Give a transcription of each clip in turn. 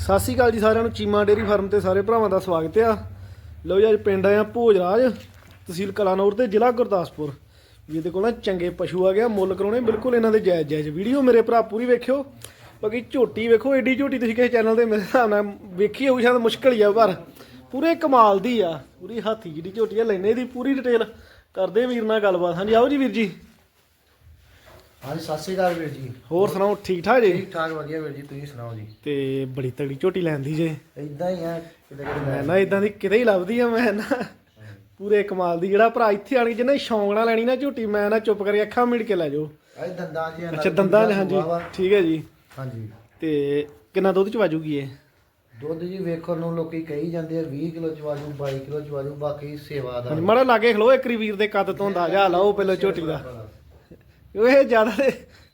ਸਤਿ ਸ਼੍ਰੀ ਅਕਾਲ ਜੀ ਸਾਰਿਆਂ ਨੂੰ, ਚੀਮਾ ਡੇਰੀ ਫਾਰਮ ਤੇ ਸਾਰੇ ਭਰਾਵਾਂ ਦਾ ਸਵਾਗਤ ਆ। ਲਓ ਜੀ, ਅੱਜ ਪਿੰਡ ਆਇਆ ਭੋਜਰਾਜ, ਤਹਿਸੀਲ ਕਲਾਨੌਰ ਤੇ ਜ਼ਿਲ੍ਹਾ ਗੁਰਦਾਸਪੁਰ। ਵੀ ਇਹਦੇ ਕੋਲ ਨਾ ਚੰਗੇ ਪਸ਼ੂ ਆ ਗਿਆ ਮੁੱਲ ਕਰਾਉਣੇ, ਬਿਲਕੁਲ ਇਹਨਾਂ ਦੇ ਜਾਇਜ਼ ਜਾਇਜ਼ ਵੀਡੀਓ ਮੇਰੇ ਭਰਾ ਪੂਰੀ ਵੇਖਿਓ। ਬਾਕੀ ਝੋਟੀ ਵੇਖੋ ਐਡੀ ਝੋਟੀ ਤੁਸੀਂ ਕਿਸੇ ਚੈਨਲ ਤੇ ਮੇਰੇ ਹਿਸਾਬ ਨਾਲ ਵੇਖੀ ਹੋਊ, ਸ਼ਾਇਦ ਮੁਸ਼ਕਲ ਹੀ ਆ ਪਰ ਪੂਰੇ ਕਮਾਲ ਦੀ ਆ, ਪੂਰੀ ਹਾਥੀ ਜਿਹੜੀ ਝੋਟੀ ਆ ਲੈਣੇ ਦੀ ਪੂਰੀ ਡਿਟੇਲ ਕਰਦੇ ਵੀਰ ਨਾਲ ਗੱਲਬਾਤ। ਹਾਂਜੀ, ਆਓ ਜੀ ਵੀਰ ਜੀ। ਹਾਂਜੀ ਸਤਿ ਸ਼੍ਰੀ ਅਕਾਲ ਵੀਰ ਜੀ। ਹੋਰ ਸੁਣਾਓ ਠੀਕ ਠਾਕ ਜੀ? ਠੀਕ ਠਾਕ ਵਧੀਆ ਵੀਰ ਜੀ ਤੁਸੀਂ ਸੁਣਾਓ ਜੀ? ਤੇ ਬੜੀ ਤਗੜੀ ਝੋਟੀ ਲੈਂਦੀ ਜੇ। ਇਦਾਂ ਹੀ ਆ ਕਿਤੇ ਕਿਤੇ ਮੈਂ ਨਾ ਇਦਾਂ ਦੀ ਕਿਤੇ ਹੀ ਲੱਭਦੀ ਆ ਮੈਂ ਨਾ। ਪੂਰੇ ਕਮਾਲ ਦੀ ਜਿਹੜਾ ਭਰਾ ਇੱਥੇ ਆਣ ਕੇ ਜਿਹਨੇ ਸ਼ੌਂਕ ਨਾਲ ਲੈਣੀ ਨਾ ਝੂਟੀ ਮੈਂ ਨਾ ਚੁੱਪ ਕਰਕੇ ਅੱਖਾਂ ਮੀਟ ਕੇ ਲੈ ਜਾਓ। ਇਹ ਦੰਦਾਂ ਜੀ ਅੱਛਾ ਦੰਦਾਂ ਹਾਂਜੀ ਠੀਕ ਹੈ ਜੀ। ਹਾਂਜੀ। ਤੇ ਕਿੰਨਾ ਦੁੱਧ ਚ ਵਾਜੂਗੀ ਇਹ? ਦੁੱਧ ਜੀ ਵੇਖਣ ਨੂੰ ਲੋਕੀ ਕਹੀ ਜਾਂਦੇ ਆ 20 ਕਿਲੋ ਚਵਾਜੂ 22 ਕਿਲੋ ਚਵਾਜੂ ਬਾਕੀ ਸੇਵਾ ਦਾ। ਮਾੜਾ ਲਾਗੇ ਖਲੋ ਇੱਕ ਰੀ ਵੀਰ ਦੇ ਕੱਦ ਤੋਂ ਅੰਦਾਜ਼ਾ ਲਾਓ ਪਹਿਲਾਂ ਝੋਟੀ ਦਾ। ਇਹ ਜ਼ਿਆਦਾ ਤੇ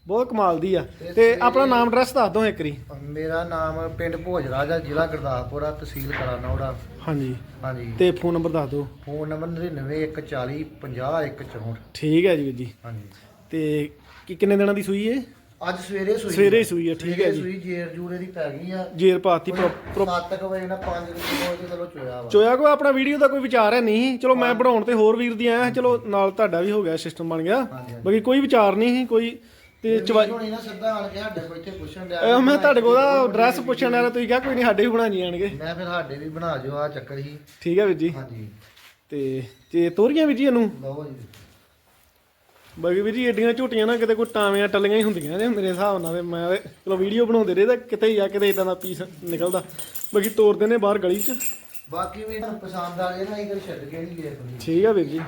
ਬਹੁਤ ਕਮਾਲ ਦੀ ਆ। ਤੇ ਆਪਣਾ ਨਾਮ ਐਡਰੈਸ ਦੱਸ ਦਿਓ ਇੱਕ ਰੀ ਮੇਰਾ ਨਾਮ ਪਿੰਡ ਭੋਜਰਾਜ ਆ ਜ਼ਿਲ੍ਹਾ ਗੁਰਦਾਸਪੁਰ ਆ ਤਹਿਸੀਲ ਕਲਾਨੌੜਾ ਹਾਂਜੀ। ਹਾਂਜੀ। ਤੇ ਫੋਨ ਨੰਬਰ ਦੱਸ ਦਿਓ। ਫੋਨ ਨੰਬਰ 99140 50164 ਠੀਕ ਹੈ ਜੀ ਵੀਰ ਜੀ। ਹਾਂਜੀ। ਤੇ ਕੀ ਕਿੰਨੇ ਦਿਨਾਂ ਦੀ ਸੂਈ ਏ ਅੱਜ ਸਵੇਰੇ ਸੂਈ ਸਵੇਰੇ ਹੀ ਸੂਈ ਆ, ਠੀਕ ਹੈ ਜੀ। ਸੂਈ ਜੇਰ ਜੂਰੇ ਦੀ ਪੈ ਗਈ ਆ। ਜੇਰ ਪਾਤੀ ਪ੍ਰੋ 7 ਵਜੇ ਨਾਲ 5 ਕਿਲੋ ਦੇ ਚਲੋ ਚੋਇਆ ਵਾ। ਚੋਇਆ ਕੋ ਆਪਣਾ ਵੀਡੀਓ ਦਾ ਕੋਈ ਵਿਚਾਰ ਹੈ ਨਹੀਂ। ਚਲੋ ਮੈਂ ਬਣਾਉਣ ਤੇ ਹੋਰ ਵੀਰ ਦੀ ਆਇਆ ਚਲੋ ਨਾਲ ਤੁਹਾਡਾ ਵੀ ਹੋ ਗਿਆ ਸਿਸਟਮ ਬਣ ਗਿਆ। ਹਾਂਜੀ, ਹਾਂਜੀ। ਬਾਕੀ ਕੋਈ ਵਿਚਾਰ ਨਹੀਂ ਸੀ ਕੋਈ ਤੇ ਚਵਾਈ ਹੋਣੀ ਨਾ ਸਿੱਧਾ ਆਣ ਕੇ ਸਾਡੇ ਕੋਲ ਇੱਥੇ ਪੁੱਛਣ ਡਿਆ ਇਹ ਮੈਂ ਤੁਹਾਡੇ ਕੋਲ ਦਾ ਐਡਰੈਸ ਪੁੱਛਣ ਆਇਆ ਤੁਸੀਂ ਕਿਹਾ ਕੋਈ ਨਹੀਂ ਸਾਡੇ ਵੀ ਬਣਾ ਜਾਣਗੇ ਮੈਂ ਫਿਰ ਸਾਡੇ ਵੀ ਬਣਾ ਜਿਓ ਆ ਚੱਕਰ ਹੀ ਠੀਕ ਹੈ ਵੀਰ ਜੀ। ਹਾਂਜੀ। ਤੇ ਤੇ ਤੋਰੀਆਂ ਵੀਰ ਜੀ ਇਹਨੂੰ? ਲਓ ਜੀ। ਬਾਕੀ ਵੀਰ ਜੀ ਏਡੀਆਂ ਝੂਟੀਆਂ ਨਾ ਕਿਤੇ ਕੋਈ ਟਾਵੀਆਂ ਟੱਲੀਆਂ ਹੀ ਹੁੰਦੀਆਂ ਨੇ ਮੇਰੇ ਹਿਸਾਬ ਨਾਲ ਤੇ ਮੈਂ ਤੇ ਚਲੋ ਵੀਡੀਓ ਬਣਾਉਂਦੇ ਰਹੇ ਤਾਂ ਕਿਤੇ ਹੀ ਆ ਕਿਤੇ ਇਦਾਂ ਦਾ ਪੀਸ ਨਿਕਲਦਾ। ਬਾਕੀ ਤੋਰਦੇ ਨੇ ਬਾਹਰ ਗਲੀ 'ਚ। ਬਾਕੀ ਵੀ ਤੁਹਾਨੂੰ ਪਸੰਦ ਆ ਗਏ ਨਾ ਇਧਰ ਛੱਡ ਕੇ ਨਹੀਂ ਗਏ ਕੋਈ ਠੀਕ ਆ ਵੀਰ ਜੀ।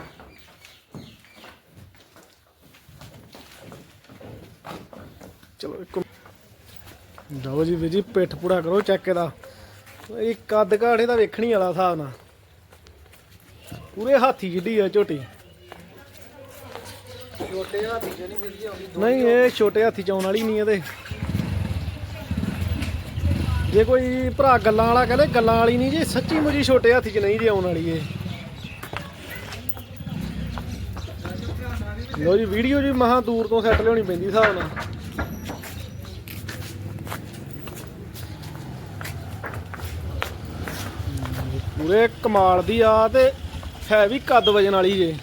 ਚਲੋ ਇੱਕ ਲਓ ਜੀ ਵੀਰ ਜੀ ਪਿੱਠ ਪੂੜਾ ਕਰੋ ਚੈੱਕ ਇਹਦਾ। ਇਹ ਕੱਦ ਘਾੜੇ ਦਾ ਵੇਖਣੀ ਵਾਲਾ ਹਿਸਾਬ ਨਾਲ। ਪੂਰੇ ਹਾਥੀ ਜਿੱਡੀ ਆ ਝੋਟੀ। ਛੋਟੇ ਹਾਥੀ ਚ ਨਹੀਂ ਮਿਲਦੀ ਆਉਂਦੀ ਨਹੀਂ ਇਹ ਛੋਟੇ ਹਾਥੀ ਚ ਆਉਣ ਵਾਲੀ ਨਹੀਂ ਇਹਦੇ। ਜੇ ਕੋਈ ਭਰਾ ਗੱਲਾਂ ਵਾਲਾ ਕਹਿੰਦੇ ਗੱਲਾਂ ਵਾਲੀ ਨਹੀਂ ਜੇ ਸੱਚੀ ਮੁਜੀ ਛੋਟੇ ਹਾਥੀ ਚ ਨਹੀਂ ਜੇ ਆਉਣ ਵਾਲੀ ਇਹ। ਲੋ ਜੀ ਵੀਡੀਓ ਜੀ ਮਹਾ ਦੂਰ ਤੋਂ ਸੈੱਟ ਲਿਆਉਣੀ ਪੈਂਦੀ ਹਿਸਾਬ ਨਾਲ। ਪੂਰੇ ਕਮਾਲ ਦੀ ਆ ਤੇ ਹੈ ਵੀ ਕੱਦ ਵਜਨ ਵਾਲੀ ਜੇ।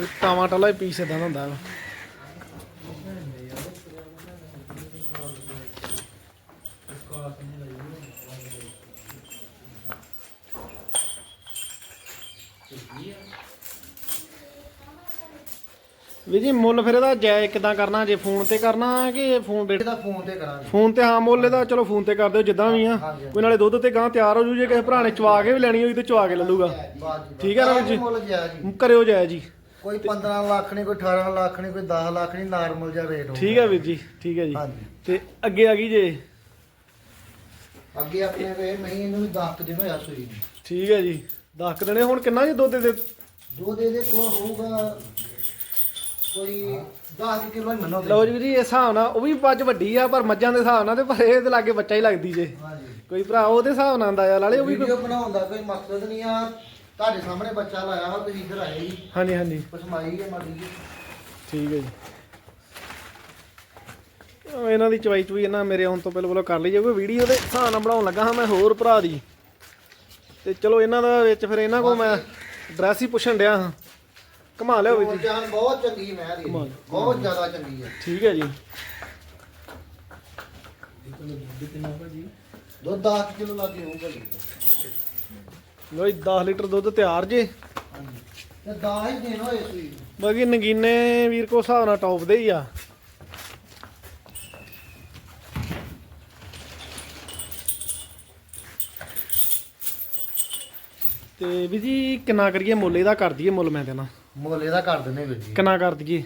ਤੇ ਟਾਵਾਂ ਟਲਾ ਹੀ ਪੀਸ ਇਦਾਂ ਦਾ ਹੁੰਦਾ ਵਾ। ਵੀ ਜੀ ਮੁੱਲ ਫਿਰ ਇਹਦਾ ਜੈ ਕਿਦਾਂ ਕਰਨਾ? ਜੇ ਫੋਨ ਤੇ ਕਰਨਾ ਕਿ ਫੋਨ ਦੇ ਇਹਦਾ ਫੋਨ ਤੇ ਕਰਾਂਗੇ। ਫੋਨ ਤੇ ਹਾਂ ਮੁੱਲ ਇਹਦਾ ਚਲੋ ਫੋਨ ਤੇ ਕਰ ਦਿਓ ਜਿੱਦਾਂ ਵੀ ਆ। ਹਾਂਜੀ। ਕੋਈ ਨਾਲੇ ਦੁੱਧ ਤੇ ਗਾਂ ਤਿਆਰ ਹੋ ਜੂ ਜੇ ਕਿਸੇ ਭਰਾ ਨੇ ਚਵਾ ਕੇ ਵੀ ਲੈਣੀ ਹੋਈ ਤੇ ਚਵਾ ਕੇ ਲੈ ਲੂਗਾ ਠੀਕ ਹੈ ਨਾ ਵੀਰ ਜੀ? ਮੁੱਲ ਜਾਇਜ਼ ਜੀ। ਕਰਿਓ ਜੈ ਜੀ। ਕੋਈ 15 ਲੱਖ ਨਹੀਂ ਕੋਈ 18 ਲੱਖ ਨਹੀਂ ਕੋਈ 10 ਲੱਖ ਨਹੀਂ ਨਾਰਮਲ ਜਿਹਾ ਰੇਟ ਠੀਕ ਹੈ ਵੀਰ ਜੀ ਠੀਕ ਹੈ ਜੀ। ਹਾਂਜੀ। ਤੇ ਅੱਗੇ ਆ ਗਈ ਜੇ? ਅੱਗੇ ਆਪਣੇ ਵੇ ਨਹੀਂ ਇਹਨੂੰ ਵੀ 10 ਦਿਨ ਹੋਇਆ ਸੂਈ ਨੂੰ। ਠੀਕ ਹੈ ਜੀ ਦੱਸ ਦੇਣੇ ਹੁਣ ਕਿੰਨਾ ਜੀ ਦੁੱਧ ਦੇ ਦੋ ਦੇ ਦੇ ਕੋਲ ਹੋਊਗਾ ਕੋਈ 10 ਕਿਲੋ ਹੀ ਮੰਨੋ। ਲਓ ਜੀ ਵੀਰ ਜੀ ਇਸ ਹਿਸਾਬ ਨਾਲ ਉਹ ਵੀ ਪੱਜ ਵੱਡੀ ਆ ਪਰ ਮੱਝਾਂ ਦੇ ਹਿਸਾਬ ਨਾਲ ਤੇ ਪਰ ਇਹ ਤੇ ਲਾਗੇ ਬੱਚਾ ਹੀ ਲੱਗਦੀ ਜੇ। ਹਾਂਜੀ। ਕੋਈ ਭਰਾ ਉਹਦੇ ਹਿਸਾਬ ਨਾਲ ਆਂਦਾ ਆ ਲਾਲੇ ਉਹ ਵੀ ਕੋਈ- ਵੀਡੀਓ ਬਣਾਉਣ ਦਾ ਕੋਈ ਮਕਸਦ ਨਹੀਂ ਆ। ਤੁਹਾਡੇ ਸਾਹਮਣੇ ਬੱਚਾ ਲਾਇਆ ਵਾ ਤੁਸੀਂ ਇੱਧਰ ਆਏ ਜੀ। ਹਾਂਜੀ ਹਾਂਜੀ। ਪਸਮਾਈ ਹੈ ਮਾੜੀ ਜੀ ਠੀਕ ਹੈ ਜੀ। ਉਹ ਇਹਨਾਂ ਦੀ ਚਵਾਈ ਚੁਈ ਇਹਨਾਂ ਮੇਰੇ ਆਉਣ ਤੋਂ ਪਹਿਲਾਂ ਪਹਿਲਾਂ ਕਰ ਲਈ ਜਾਊਗਾ ਵੀਡੀਓ ਦੇ ਹਿਸਾਬ ਨਾਲ ਬਣਾਉਣ ਲੱਗਾ ਹਾਂ ਮੈਂ ਹੋਰ ਭਰਾ ਦੀ। ਤੇ ਚਲੋ ਇਹਨਾਂ ਦਾ ਵਿੱਚ ਫਿਰ ਇਹਨਾਂ ਕੋ ਮੈਂ ਡਰੈਸ ਹੀ ਪੁੱਛਣ ਡਿਆ ਹਾਂ। ਕਮਾ ਲਿਓ ਜੀ। ਜਾਨ ਬਹੁਤ ਚੰਗੀ ਮੈਂ ਦੀ ਕਮਾਲ। ਬਹੁਤ ਜ਼ਿਆਦਾ ਚੰਗੀ ਹੈ ਠੀਕ ਹੈ ਜੀ। ਦੁੱਧ 10 ਕਿਲੋ ਲੱਗੇ ਹੋਊਗਾ ਜੀ। ਲੋ ਜੀ 10 ਲੀਟਰ ਦੁੱਧ ਤਿਆਰ ਜੇ। ਤੇ 10 ਹੀ ਦਿਨ ਹੋਏ ਨੂੰ। ਬਾਕੀ ਨਗੀਨੇ ਵੀਰ ਕੋ ਹਿਸਾਬ ਨਾਲ ਟੌਪ ਦੇ ਹੀ ਆ। ਤੇ ਵੀ ਜੀ ਕਿੰਨਾ ਕਰੀਏ? ਮੁੱਲ ਇਹਦਾ ਕਰ ਦਈਏ ਮੁੱਲ ਮੈਂ ਦੇਣਾ ਮੁੱਲ ਇਹਦਾ ਕਰ ਦਿੰਦੇ ਵੀਰ ਜੀ। ਕਿੰਨਾ ਕਰ ਦਈਏ?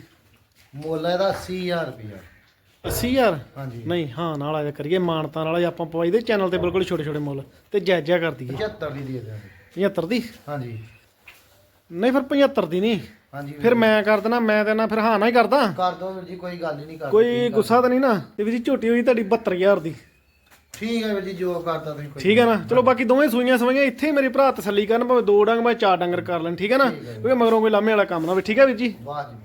ਮੁੱਲ ਇਹਦਾ 80000 ਰੁਪਇਆ। 80000 ਹਾਂਜੀ। ਨਹੀਂ ਹਾਂ ਨਾਲ ਆ ਕਰੀਏ। ਮਾਨਤਾ ਨਾਲ ਆਪਾਂ ਪਵਾਈ ਦੇ ਚੈਨਲ ਤੇ ਬਿਲਕੁਲ ਛੋਟੇ ਛੋਟੇ ਮੁੱਲ। ਤੇ ਜਾਇਜ਼ਾ ਕਰ ਦਈਏ। 75 ਦੀ ਦੇ ਦਿਆਂਗੇ। 75 ਦੀ। ਹਾਂਜੀ। ਨਹੀਂ ਫਿਰ 75 ਦੀ ਨਹੀਂ। ਹਾਂਜੀ ਵੀਰ ਫਿਰ। ਮੈਂ ਕਰ ਦੇਣਾ ਮੈਂ ਦੇਣਾ ਫਿਰ ਹਾਂ ਨਾ ਹੀ ਕਰਦਾ। ਕਰ ਦੋ ਵੀਰ ਜੀ ਕੋਈ ਗੱਲ ਹੀ ਨਹੀਂ ਕਰ ਕੋਈ ਗੁੱਸਾ ਤਾਂ ਨਹੀਂ। ਨਾ ਤੇ ਵੀ ਜੀ ਝੋਟੀ ਹੋਈ ਤੁਹਾਡੀ 72000 ਦੀ। ਠੀਕ ਹੈ ਵੀਰ ਜੀ ਜੋ ਕਰਦਾ ਤੁਸੀਂ ਕੋਈ ਠੀਕ ਹੈ ਨਾ? ਚਲੋ ਬਾਕੀ ਦੋਵੇਂ ਸੂਈਆਂ ਸਵਾਈਆਂ ਇੱਥੇ ਹੀ ਮੇਰੇ ਭਰਾ ਤਸੱਲੀ ਕਰਨ ਭਾਵੇਂ ਦੋ ਡੰਗ ਭਾਵੇਂ ਚਾਰ ਡੰਗਰ ਕਰ ਲੈਣ ਠੀਕ ਹੈ ਨਾ। ਕਿਉਂਕਿ ਮਗਰੋਂ ਕੋਈ ਲਾਮੇ ਵਾਲਾ ਕੰਮ ਨਾ ਹੋਵੇ ਠੀਕ ਹੈ ਵੀਰ ਜੀ? ਵਾਹ ਜੀ।